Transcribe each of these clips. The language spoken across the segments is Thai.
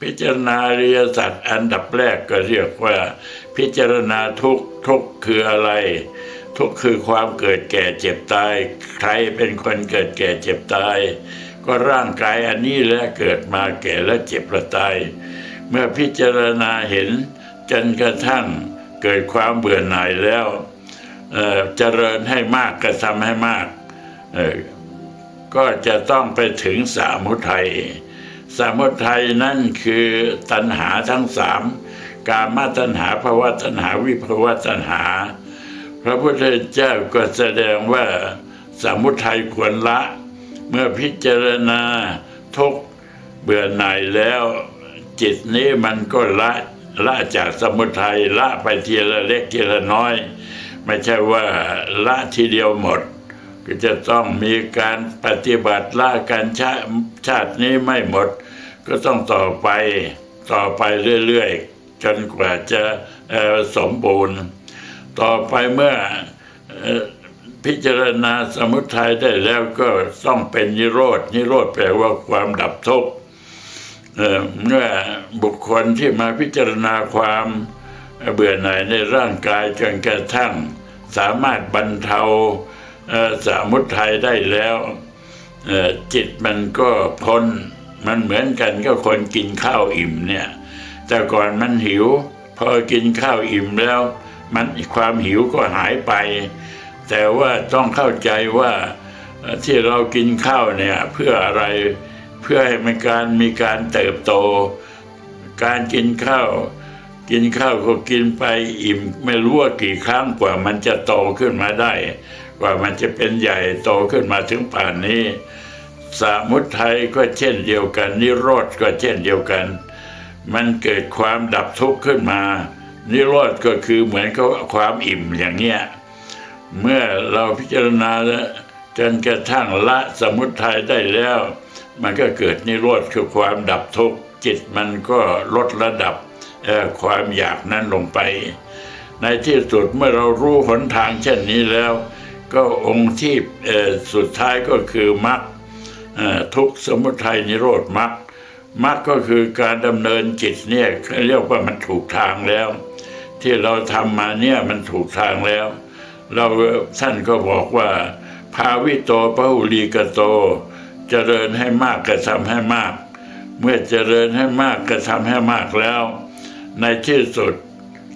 พิจารณาอริยสัจอันดับแรกก็เรียกว่า พิจารณาทุกทุกคืออะไร ทุกคือความเกิดแก่เจ็บตาย ใครเป็นคนเกิดแก่เจ็บตาย ก็ร่างกายอันนี้แหละเกิดมาแก่และเจ็บและตาย เมื่อพิจารณาเห็นจนกระทั่งเกิดความเบื่อหน่ายแล้วเจริญให้มากกระทำให้มาก ก็จะต้องไปถึงสามุทัย สามุทัยนั่นคือตัณหาทั้งสามกามตัณหาภาวะตัณหาวิภาวะตัณหา พระพุทธเจ้าก็แสดงว่าสามุทัยควรละ เมื่อพิจารณาทุกเบื่อหน่ายแล้ว จิตนี้มันก็ละละจากสมุทัยละไปทีละเล็กทีละน้อย ไม่ใช่ว่าละทีเดียวหมด ก็จะต้องมีการปฏิบัติละการชาชาตินี้ไม่หมด ก็ต้องต่อไปต่อไปเรื่อยๆ จนกว่าจะสมบูรณ์ ต่อไปเมื่อพิจารณาสมุทัยได้แล้วก็ต้องเป็นนิโรธนิโรธแปลว่าความดับทุกข์เมื่อบุคคลที่มาพิจารณาความเบื่อหน่ายในร่างกายจนกระทั่ง สามารถบรรเทาสมุทัยได้แล้วจิตมันก็พ้น มันเหมือนกันก็คนกินข้าวอิ่มเนี่ย แต่ก่อนมันหิว พอกินข้าวอิ่มแล้ว มันความหิวก็หายไป แต่ว่าต้องเข้าใจว่าที่เรากินข้าวเนี่ยเพื่ออะไรเพื่อให้มันการมีการเติบโต การกินข้าว กินข้าวก็กินไปอิ่มไม่รู้ว่ากี่ครั้งกว่ามันจะโตขึ้นมาได้ กว่ามันจะเป็นใหญ่โตขึ้นมาถึงป่านนี้ สมุทัยก็เช่นเดียวกัน นิโรธก็เช่นเดียวกัน มันเกิดความดับทุกข์ขึ้นมา นิโรธก็คือเหมือนกับความอิ่มอย่างเงี้ยเมื่อเราพิจารณาจนกระทั่งละสมุทัยได้แล้ว มันก็เกิดนิโรธคือความดับทุกข์จิตมันก็ลดระดับความอยากนั้นลงไป ในที่สุดเมื่อเรารู้หนทางเช่นนี้แล้ว ก็องค์ที่สุดท้ายก็คือมรรค ทุกสมุทัยนิโรธมรรคมรรคก็คือการดำเนินจิตเนี่ยเรียกว่ามันถูกทางแล้ว ที่เราทำมาเนี่ยมันถูกทางแล้ว เราท่านก็บอกว่า ภาวิโตปหุลีกโต เจริญให้มากกระทำให้มาก เมื่อเจริญให้มากกระทำให้มากแล้ว ในที่สุด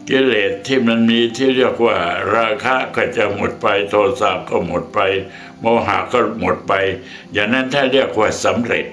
กิเลสที่มันมีที่เรียกว่า ราคะก็จะหมดไป โทสะก็หมดไป โมหะก็หมดไป อย่างนั้นถ้าเรียกว่าสำเร็จ